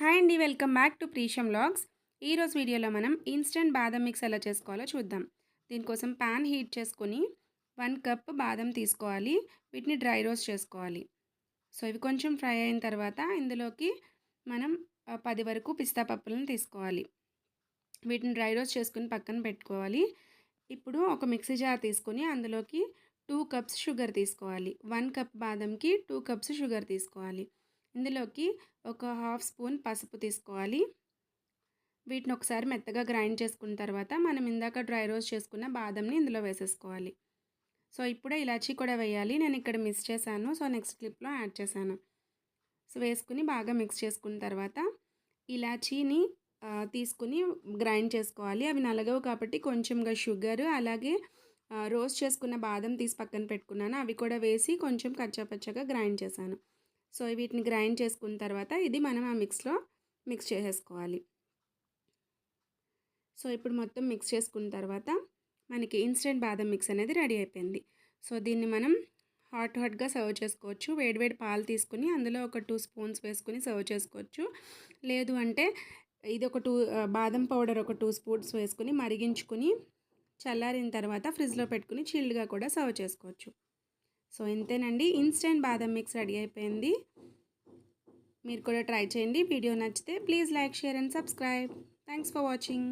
Hi అండి welcome back to Preesham vlogs. ఈరోజు వీడియోలో మనం ఇన్స్టెంట్ బాదం మిక్స్ ఎలా చేసుకోవాలో చూద్దాం. దీనికోసం ప్యాన్ హీట్ చేసుకొని వన్ కప్ బాదం తీసుకోవాలి. వీటిని డ్రై రోస్ట్ చేసుకోవాలి. సో ఇవి కొంచెం ఫ్రై అయిన తర్వాత ఇందులోకి మనం పది వరకు పిస్తా పప్పులను తీసుకోవాలి. వీటిని డ్రై రోస్ట్ చేసుకుని పక్కన పెట్టుకోవాలి. ఇప్పుడు ఒక మిక్సీ జార్ తీసుకొని అందులోకి టూ కప్స్ షుగర్ తీసుకోవాలి. వన్ కప్ బాదంకి టూ కప్స్ షుగర్ తీసుకోవాలి. ఇందులోకి ఒక హాఫ్ స్పూన్ పసుపు తీసుకోవాలి. వీటిని ఒకసారి మెత్తగా గ్రైండ్ చేసుకున్న తర్వాత మనం ఇందాక డ్రై రోస్ట్ చేసుకున్న బాదంని ఇందులో వేసేసుకోవాలి. సో ఇప్పుడే ఇలాచీ కూడా వేయాలి. నేను ఇక్కడ మిస్ చేశాను. సో నెక్స్ట్ క్లిప్లో యాడ్ చేశాను. సో వేసుకుని బాగా మిక్స్ చేసుకున్న తర్వాత ఇలాచీని తీసుకుని గ్రైండ్ చేసుకోవాలి. అవి నలగవు కాబట్టి కొంచెంగా షుగర్ అలాగే రోస్ట్ చేసుకున్న బాదం తీసి పక్కన పెట్టుకున్నాను. అవి కూడా వేసి కొంచెం కచ్చాపచ్చగా గ్రైండ్ చేశాను. సో వీటిని గ్రైండ్ చేసుకున్న తర్వాత ఇది మనం ఆ మిక్స్లో మిక్స్ చేసేసుకోవాలి. సో ఇప్పుడు మొత్తం మిక్స్ చేసుకున్న తర్వాత మనకి ఇన్స్టెంట్ బాదం మిక్స్ అనేది రెడీ అయిపోయింది. సో దీన్ని మనం హాట్ హాట్గా సర్వ్ చేసుకోవచ్చు. వేడివేడి పాలు తీసుకుని అందులో ఒక టూ స్పూన్స్ వేసుకుని సర్వ్ చేసుకోవచ్చు. లేదు అంటే ఇది ఒక టూ బాదం పౌడర్ ఒక టూ స్పూన్స్ వేసుకుని మరిగించుకుని చల్లారిన తర్వాత ఫ్రిడ్జ్లో పెట్టుకుని చిల్డ్గా కూడా సర్వ్ చేసుకోవచ్చు. సో ఇంతేనండి. ఇన్స్టెంట్ బాదం మిక్స్ రెడీ అయిపోయింది. మీరు కూడా ట్రై చేయండి. వీడియో నచ్చితే please like share and subscribe. Thanks for watching.